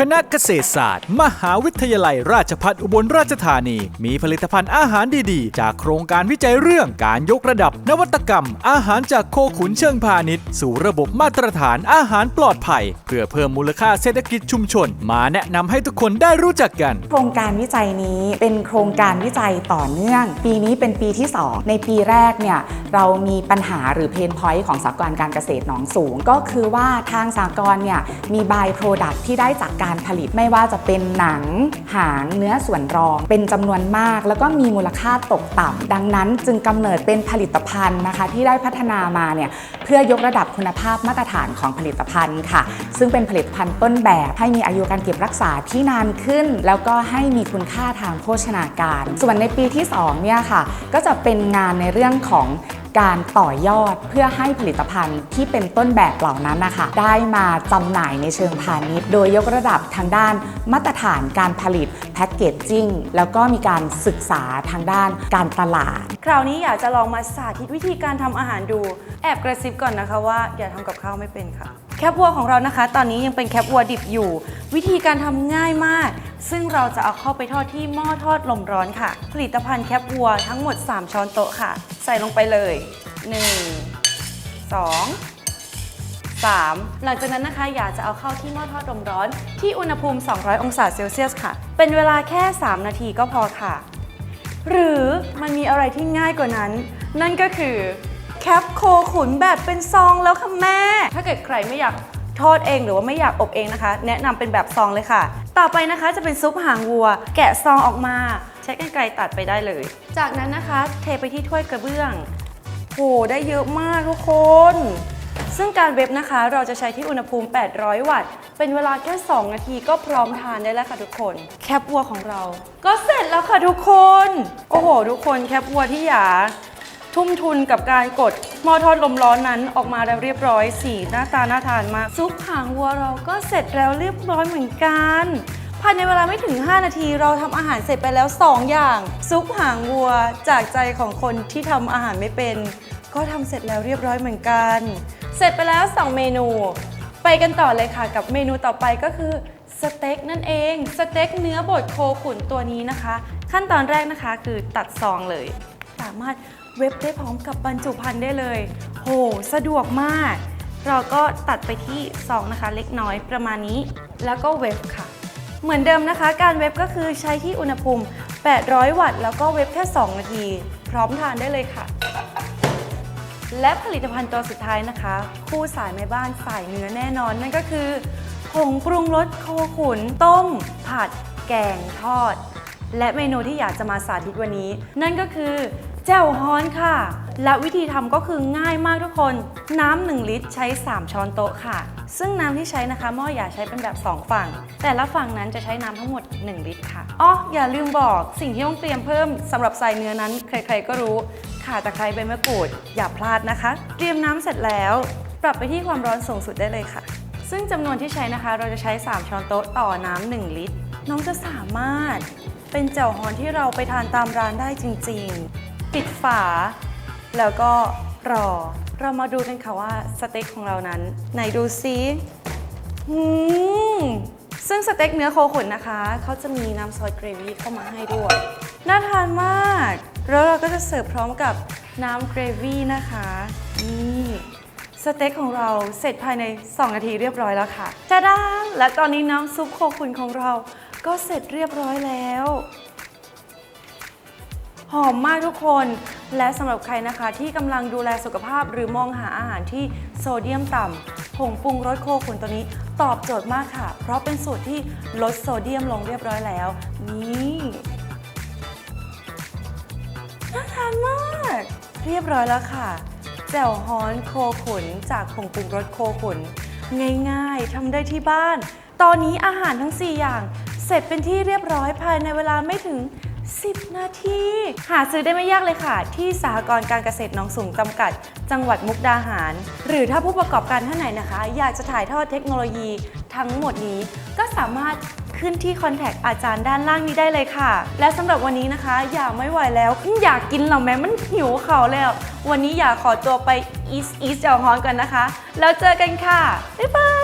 คณะเกษตรศาสตร์ มหาวิทยาลัยราชภัฏอุบลราชธานี มีผลิตภัณฑ์อาหารดีๆ จากโครงการวิจัยเรื่องการยกระดับนวัตกรรม อาหารจากโคขุนเชิงพาณิชย์ สู่ระบบมาตรฐานอาหารปลอดภัย เพื่อเพิ่มมูลค่าเศรษฐกิจชุมชน มาแนะนำให้ทุกคนได้รู้จักกัน โครงการวิจัยนี้เป็นโครงการวิจัยต่อเนื่อง ปีนี้เป็นปีที่ 2 ในปีแรกเนี่ยเรามีปัญหาหรือเพนพอยต์ของสากลการเกษตรหนองสูง ก็คือว่าทางสากลเนี่ยมีบายโปรดักที่ได้จากการผลิตไม่ว่าจะเป็นหนัง หางเนื้อส่วนรอง เป็นจำนวนมาก แล้วก็มีมูลค่าตกต่ำดังนั้นจึงกำเนิดเป็นผลิตภัณฑ์นะคะ ที่ได้พัฒนามาเนี่ยเพื่อยกระดับคุณภาพมาตรฐานของผลิตภัณฑ์ค่ะ ซึ่งเป็นผลิตภัณฑ์ต้นแบบให้มีอายุการเก็บรักษาที่นานขึ้น แล้วก็ให้มีคุณค่าทางโภชนาการ ส่วนในปีที่2เนี่ยค่ะก็จะเป็นงานในเรื่องของ การต่อยอดเพื่อให้ผลิตภัณฑ์ที่เป็นต้นแบบเหล่านั้นนะคะได้มาจำหน่ายในเชิงพาณิชย์ โดยยกระดับทางด้านมาตรฐานการผลิตแพ็กเกจจิ้งแล้วก็มีการศึกษาทางด้านการตลาด คราวนี้อยากจะลองมาสาธิตวิธีการทำอาหารดู แอบกระซิบก่อนนะคะว่าอย่าทำกับข้าวไม่เป็นค่ะ แคปวัวของเรานะคะ ตอนนี้ยังเป็นแคปวัวดิบอยู่ วิธีการทำง่ายมาก ซึ่งเราจะเอาเข้าไปทอดที่หม้อทอดลมร้อนค่ะ ผลิตภัณฑ์แคปวัวทั้งหมด 3 ช้อนโต๊ะค่ะ ใส่ลงไปเลย 1 2 3 หลังจากนั้นนะคะ อยากจะเอาเข้าที่หม้อทอดลมร้อน ที่อุณหภูมิ 200 องศาเซลเซียสค่ะ เป็นเวลาแค่ 3 นาทีก็พอค่ะ หรือมันมีอะไรที่ง่ายกว่านั้น นั่นก็คือ แคปโคขุนแบบเป็นซองแล้วค่ะแม่ ถ้าเกิดใครไม่อยากทอดเองหรือว่าไม่อยากอบเองนะคะ แนะนำเป็นแบบซองเลยค่ะ ต่อไปนะคะจะเป็นซุปหางวัว แกะซองออกมา ใช้กรรไกรตัดไปได้เลย จากนั้นนะคะเทไปที่ถ้วยกระเบื้องโหได้เยอะมากทุกคน ซึ่งการเว็บนะคะเราจะใช้ที่อุณหภูมิ 800 วัตต์ เป็นเวลาแค่ 2 นาทีก็พร้อมทานได้แล้วค่ะทุกคน แคปวัวของเรา ก็เสร็จแล้วค่ะทุกคน โอ้โห ทุกคนแคปวัวที่หยา ทุ่มทุนกับการกดหม้อทอดลมร้อนนั้นออกมาแล้วเรียบร้อยสีหน้าตาน่าทานมากซุปหางวัวเราก็เสร็จแล้วเรียบร้อยเหมือนกันภายในเวลาไม่ถึง 5 นาทีเราทำอาหารเสร็จไปแล้ว 2 อย่าง ซุปหางวัวจากใจของคนที่ทำอาหารไม่เป็น ก็ทำเสร็จแล้วเรียบร้อยเหมือนกัน เสร็จไปแล้ว 2 เมนู ไปกันต่อเลยค่ะกับเมนูต่อไปก็คือสเต็กนั่นเอง สเต็กเนื้อบดโคขุนตัวนี้นะคะ ขั้นตอนแรกนะคะคือตัดซองเลย สามารถ เว็บได้พร้อมกับบรรจุภัณฑ์ได้เลย โห สะดวกมาก เราก็ตัดไปที่ซองนะคะ เล็กน้อยประมาณนี้ แล้วก็เว็บค่ะ เหมือนเดิมนะคะ การเว็บก็คือใช้ที่อุณหภูมิ 800 วัตต์ แล้วก็เว็บแค่ 2 นาที พร้อมทานได้เลยค่ะ และผลิตภัณฑ์ตัวสุดท้ายนะคะ คู่สายแม่บ้านฝ่ายเนื้อแน่นอน นั่นก็คือผงปรุงรสโคขุนต้ม ผัด แกงทอด และเมนูที่อยากจะมาสาธิตวันนี้ นั่นก็คือ แจ่วฮ้อนค่ะ และวิธีทำก็คือง่ายมากทุกคน น้ำ1ลิตรใช้ 3 ช้อนโต๊ะค่ะ ซึ่งน้ำที่ใช้นะคะหม้ออย่าใช้เป็นแบบ 2 ฝั่ง แต่ละฝั่งนั้นจะใช้น้ำทั้งหมด 1 ลิตรค่ะอ๋ออย่าลืมบอกสิ่งที่ต้องเตรียมเพิ่มสำหรับใส่เนื้อนั้น ใครๆก็รู้ข่าตะไคร้ใบมะกรูดอย่าพลาดนะคะ เตรียมน้ำเสร็จแล้ว ปรับไปที่ความร้อนสูงสุดได้เลยค่ะ ซึ่งจำนวนที่ใช้นะคะ เราจะใช้ 3 ช้อนโต๊ะต่อน้ำ1ลิตร น้องจะสามารถเป็นแจ่วฮอนที่เราไปทานตามร้านได้จริง ๆ ปิดฝา แล้วก็รอ เรามาดูกันค่ะว่าสเต็กของเรานั้น ไหนดูซิอืมซึ่งสเต็กเนื้อโคขุนนะคะ เขาจะมีน้ำซอสเกรวี่เข้ามาให้ด้วย น่าทานมาก แล้วเราก็จะเสิร์ฟพร้อมกับน้ำเกรวี่นะคะ นี่สเต็กของเราเสร็จภายใน 2 นาทีเรียบร้อยแล้วค่ะจ้าดาและตอนนี้น้ำซุปโคขุนของเราก็เสร็จเรียบร้อยแล้ว หอมมากทุกคน และสำหรับใครนะคะ ที่กำลังดูแลสุขภาพหรือมองหาอาหารที่โซเดียมต่ำผงปรุงรสโคขุนตัวนี้ตอบโจทย์มากค่ะ เพราะเป็นสูตรที่ลดโซเดียมลงเรียบร้อยแล้ว นี่น่าทานมาก เรียบร้อยแล้วค่ะ แจ่วฮ้อนโคขุนจากผงปรุงรสโคขุน ง่ายๆทำได้ที่บ้าน ตอนนี้อาหารทั้ง 4 อย่าง เสร็จเป็นที่เรียบร้อยภายในเวลาไม่ถึง 10 นาที หาซื้อได้ไม่ยากเลยค่ะ ที่สหกรณ์การเกษตรหนองสูงจำกัด จังหวัดมุกดาหาร หรือถ้าผู้ประกอบการท่านไหนนะคะ อยากจะถ่ายทอดเทคโนโลยีทั้งหมดนี้ ก็สามารถขึ้นที่คอนแทคอาจารย์ด้านล่างนี้ได้เลยค่ะ และสำหรับวันนี้นะคะ อยากไม่ไหวแล้ว อยากกินเหล่าแม่มันหิวเขาแล้ว วันนี้อยากขอตัวไปอีสอีสเจ้าฮอนกันนะคะ แล้วเจอกันค่ะ บ๊ายบาย